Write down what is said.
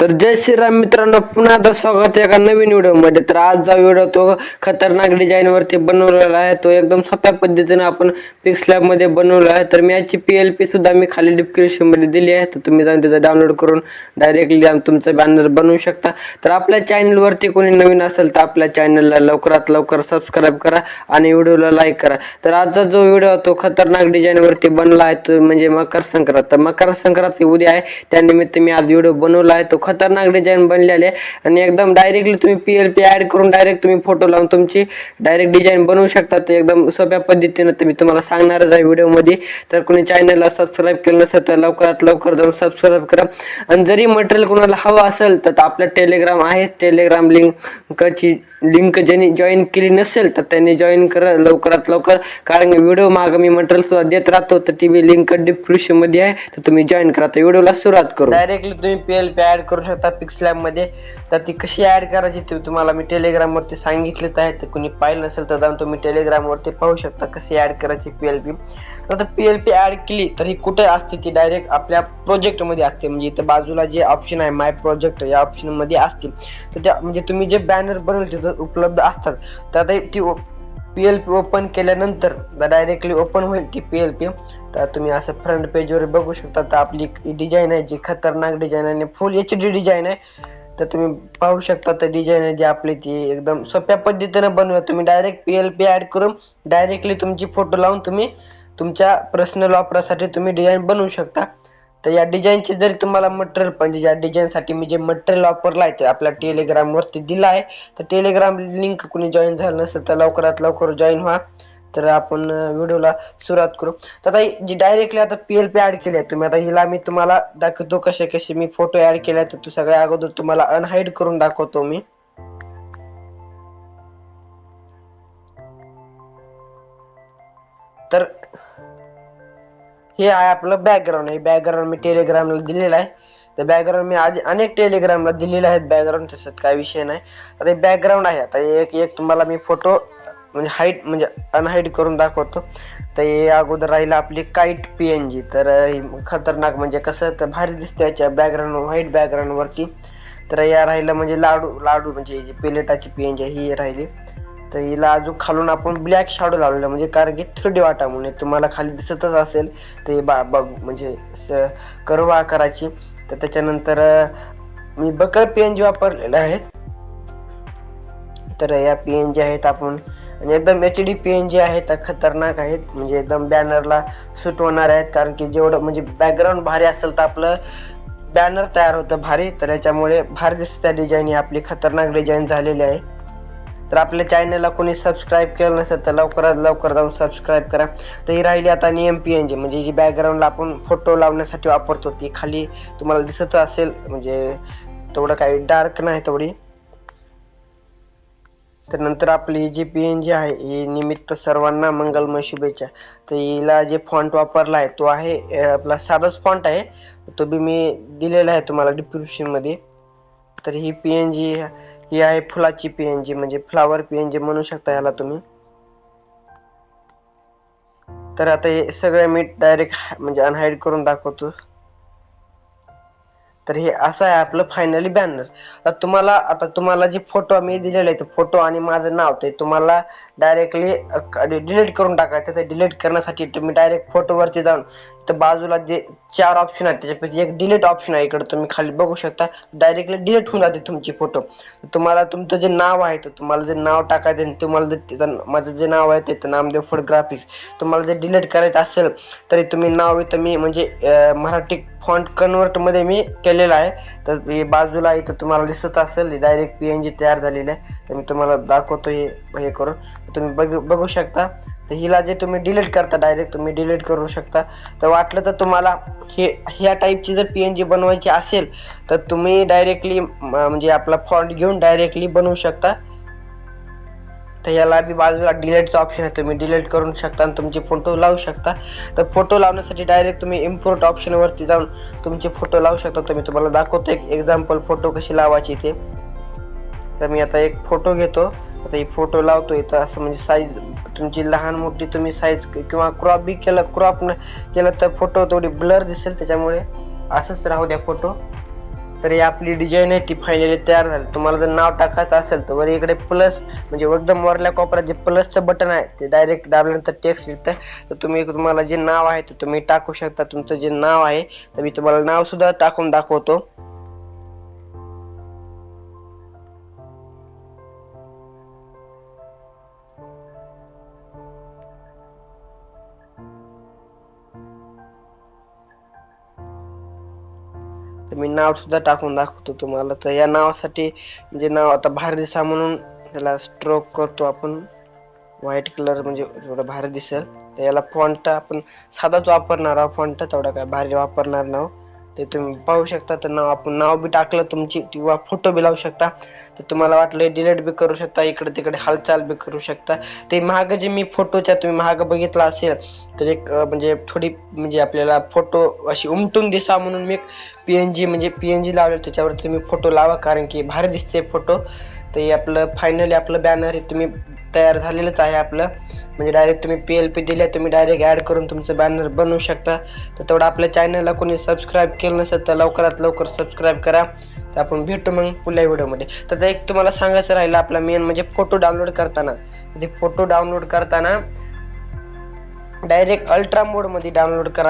तर जय श्रीराम मित्रांनो पुन्हा एकदा स्वागत आहे एका नवीन व्हिडिओमध्ये. तर आजचा व्हिडिओ तो खतरनाक डिझाईनवरती बनवलेला आहे. तो एकदम सोप्या पद्धतीने आपण पिक्समध्ये बनवला आहे. तर मी याची पी एल पी सुद्धा मी खाली डिस्क्रिप्शनमध्ये दिली आहे. तर तुम्ही जाऊन तिथं डाउनलोड करून डायरेक्टली तुमचं बॅनर बनवू शकता. तर आपल्या चॅनलवरती कोणी नवीन असेल तर आपल्या चॅनलला लवकरात लवकर सबस्क्राईब करा आणि व्हिडिओला लाईक करा. तर आजचा जो व्हिडिओ तो खतरनाक डिझाईनवरती बनला आहे. तो म्हणजे मकर संक्रांत. तर मकर संक्रांत ही उद्या आहे. त्यानिमित्त मी आज व्हिडिओ बनवला आहे. तो खतरनाक डिझाईन बनलेले आहे. आणि एकदम डायरेक्टली तुम्ही पी एल पी ॲड करून डायरेक्ट तुम्ही फोटो लावून तुमची डायरेक्ट डिझाईन बनवू शकता. ते एकदम सोप्या पद्धतीनं ते मी तुम्हाला सांगणारच आहे व्हिडिओमध्ये. तर कोणी चॅनलला सबस्क्राईब केलं नसेल तर लवकरात लवकर जाऊन सबस्क्राईब करा. आणि जरी मटेरियल कोणाला हवं असेल तर आपलं टेलिग्राम आहे. टेलिग्राम लिंकची लिंक ज्यांनी जॉईन केली नसेल तर त्यांनी जॉईन करा लवकरात लवकर. कारण व्हिडिओ मागं मी मटेरियल सुद्धा देत राहतो. तर ती मी लिंक डिस्क्रिप्शनमध्ये आहे. तर तुम्ही जॉईन करा. तर व्हिडिओला सुरुवात करू. डायरेक्टली तुम्ही पी एल पी ॲड करू करू शकता पिक्सलॅबमध्ये तर ती कशी ॲड करायची ती तुम्हाला मी टेलिग्रामवरती सांगितलेच आहे. तर कुणी पाहिलं नसेल तर जाऊन तुम्ही टेलिग्रामवरती पाहू शकता कशी ॲड करायची पी एल पी तर पी एल पी ॲड केली तर ही कुठे असते? ती डायरेक्ट आपल्या प्रोजेक्टमध्ये असते. म्हणजे इथं बाजूला जे ऑप्शन आहे माय प्रोजेक्ट या ऑप्शनमध्ये असते. तर त्या म्हणजे तुम्ही जे बॅनर बनवले तिथं उपलब्ध असतात. तर ते ती पी एल पी ओपन केल्यानंतर डायरेक्टली ओपन होईल की पी एल पी तर तुम्ही असं फ्रंट पेजवर बघू शकता. तर आपली डिझाईन आहे जी खतरनाक डिझाईन आहे आणि फुल एच डी डिझाईन आहे. तर तुम्ही पाहू शकता तर डिझाईन आहे जी आपली ती एकदम सोप्या पद्धतीनं बनवा तुम्ही direct P L P add करून डायरेक्टली तुमची फोटो लावून तुम्ही तुमच्या पर्सनल वापरासाठी तुम्ही डिझाईन बनवू शकता. तर या डिझाईनचे जरी तुम्हाला मटेरियल म्हणजे ज्या डिझाईनसाठी मी जे मटेरियल वापरलं आहे ते आपल्या टेलिग्रामवरती दिलं आहे. तर टेलिग्राम लिंक कुणी जॉईन झालं नसेल तर लवकरात लवकर जॉईन व्हा. तर आपण व्हिडिओला सुरुवात करू. तर आता जी डायरेक्टली आता पी एल पी ॲड केली आहे तुम्ही आता हिला मी तुम्हाला दाखवतो कसे कसे मी फोटो ॲड केले तर तू सगळ्या अगोदर तुम्हाला अनहाईड करून दाखवतो मी. हे आहे आपलं बॅकग्राऊंड हे बॅकग्राऊंड मी टेलिग्रामला दिलेलं आहे. तर बॅकग्राऊंड मी आज अनेक टेलिग्रामला दिलेले आहेत बॅकग्राऊंड तसंच काय विषय नाही. आता हे बॅकग्राऊंड आहे. आता एक एक तुम्हाला मी फोटो म्हणजे हाईट म्हणजे अनहाईट करून दाखवतो. तर हे अगोदर राहिलं आपली काईट पी एन जी तर खतरनाक म्हणजे कसं? तर भारी दिसते याच्या बॅकग्राऊंड व्हाईट बॅकग्राऊंडवरती तर या राहिलं म्हणजे लाडू लाडू म्हणजे जी पेलेटाची पी एन जी ही राहिली. तर हिला अजून खालून आपण ब्लॅक शॅडो लावलेला म्हणजे कारण की थ्री डी वाटा म्हणून तुम्हाला खाली दिसतच असेल. ते बा बघ म्हणजे कर्व आकाराची. तर त्याच्यानंतर मी बकर पी एन जी वापरलेला आहे. तर या पी एन जी आहेत आपण. आणि एकदम H D P N G आहेत तर खतरनाक आहेत. म्हणजे एकदम बॅनरला सूट होणार आहेत. कारण की जेवढं म्हणजे बॅकग्राऊंड भारी असेल तर आपलं बॅनर तयार होतं भारी. तर याच्यामुळे भारी दिसतं त्या डिझाईन ही. आपली खतरनाक डिझाईन झालेली आहे. तर आपल्या चॅनलला कोणी सबस्क्राईब केलं नसेल तर लवकरात लवकर जाऊन सबस्क्राईब करा. तर ही राहिली आता नियम पी एन जी म्हणजे जी बॅकग्राऊंडला आपण फोटो लावण्यासाठी वापरतो ती खाली तुम्हाला दिसत असेल म्हणजे तेवढं काही डार्क नाही तेवढी. तर नंतर आपली जी पी एन जी आहे ही निमित्त सर्वांना मंगलमय शुभेच्छा. तर हिला जे फॉन्ट वापरला आहे तो आहे आपला साधाच फॉन्ट आहे. तो बी मी दिलेला आहे तुम्हाला डिस्क्रिप्शनमध्ये तर ही पी एन जी ही आहे फुलाची पीएनजी म्हणजे फ्लावर पीएनजी म्हणू शकता याला तुम्ही. तर आता हे सगळं मी डायरेक्ट म्हणजे अनहाईड करून दाखवतो. तर हे असं आहे आपलं फायनली बॅनर आता तुम्हाला आता तुम्हाला जे फोटो मी दिलेले आहेत फोटो आणि माझं नाव ते तुम्हाला डायरेक्टली डिलीट करून टाकायचं तर डिलीट करण्यासाठी तुम्ही डायरेक्ट फोटोवरती जाऊन तर बाजूला जे चार ऑप्शन आहेत त्याच्यापैकी एक डिलीट ऑप्शन आहे इकडे. तुम्ही खाली बघू शकता. डायरेक्टली डिलीट होऊन जाते तुमची फोटो तुम्हाला तुमचं जे नाव आहे तर तुम्हाला जे नाव टाकायचं आहे, तुम्हाला जे माझं जे नाव आहे ते नामदेव फोटोग्राफिक्स तुम्हाला जे डिलीट करायचं असेल तरी तुम्ही नाव इथं मी म्हणजे मराठी फॉन्ट कन्वर्टमध्ये मी केलेलं आहे. तर हे बाजूला इथं तुम्हाला दिसत असेल डायरेक्ट पी एन जी तयार झालेलं आहे. तर मी तुम्हाला दाखवतो हे हे करून. तुम्ही बघ बघू शकता. तर हिला जे तुम्ही डिलीट करता डायरेक्ट तुम्ही डिलीट करू शकता. तर वाटलं तर तुम्हाला हे ह्या टाईपची जर पी एन जी बनवायची असेल तर तुम्ही डायरेक्टली म्हणजे आपला फॉन्ट घेऊन डायरेक्टली बनवू शकता. तर याला बी बाजूला डिलेटचा ऑप्शन आहे. तुम्ही डिलीट करू शकता आणि तुमचे फोटो लावू शकता. तर फोटो लावण्यासाठी डायरेक्ट तुम्ही इम्पोर्ट ऑप्शनवरती जाऊन तुमचे फोटो लावू शकता. तर मी तुम्हाला दाखवतो एक एक्झाम्पल फोटो कशी लावायची ते तर मी आता एक फोटो घेतो. आता ही फोटो लावतो इथं. असं म्हणजे साईज तुमची लहान मोठी तुम्ही साईज किंवा क्रॉप बी केलं क्रॉप केलं तर फोटो थोडी ब्लर दिसेल त्याच्यामुळे असंच राहू द्या फोटो तर ही आपली डिझाईन आहे ती फायनली तयार झाली. तुम्हाला जर नाव टाकायचं असेल तर वर इकडे प्लस म्हणजे एकदम वरल्या कोपऱ्यात जे प्लसचं बटन आहे ते डायरेक्ट दाबल्यानंतर टेक्स्ट येतं. तर तुम्ही तुम्हाला जे नाव आहे ते तुम्ही टाकू शकता. तुमचं जे नाव आहे तर मी तुम्हाला नावसुद्धा टाकून दाखवतो. तर मी नाव सुद्धा टाकून दाखवतो तुम्हाला. तर या नावासाठी म्हणजे नाव आता भारी दिसा म्हणून त्याला स्ट्रोक करतो आपण. व्हाईट कलर म्हणजे थोडं भारी दिसेल. तर याला फॉन्ट आपण साधाच वापरणार आहोत. फॉन्ट तेवढा काय भारी वापरणार नाव ते तुम्ही पाहू शकता. तर नाव आपण नाव बी टाकलं तुमची किंवा फोटो बी लावू शकता. तर तुम्हाला वाटलं डिलीट बी करू शकता इकडे तिकडे हालचाल बी करू शकता. ते महाग जे मी फोटोच्या तुम्ही महाग बघितला असेल तर एक म्हणजे थोडी म्हणजे आपल्याला फोटो अशी उमटून दिसा म्हणून मी एक पी एन जी म्हणजे पी एन जी लावलेलं त्याच्यावर तुम्ही फोटो लावा. कारण की भारी दिसते फोटो तर आपलं फायनली आपलं बॅनर हे तुम्ही तयार झालेलंच आहे आपलं. म्हणजे डायरेक्ट तुम्ही पी एल पी दिल्या तुम्ही डायरेक्ट ॲड करून तुमचं बॅनर बनवू शकता. तर तेवढं आपल्या चॅनलला कोणी सबस्क्राईब केलं नसेल तर लवकरात लवकर सबस्क्राईब करा. तर आपण भेटू मग पुढल्या व्हिडिओमध्ये. तर एक तुम्हाला सांगायचं राहिलं आपला मेन म्हणजे फोटो डाउनलोड करताना. ते फोटो डाउनलोड करताना डायरेक्ट अल्ट्रा मोडमध्ये डाउनलोड करा.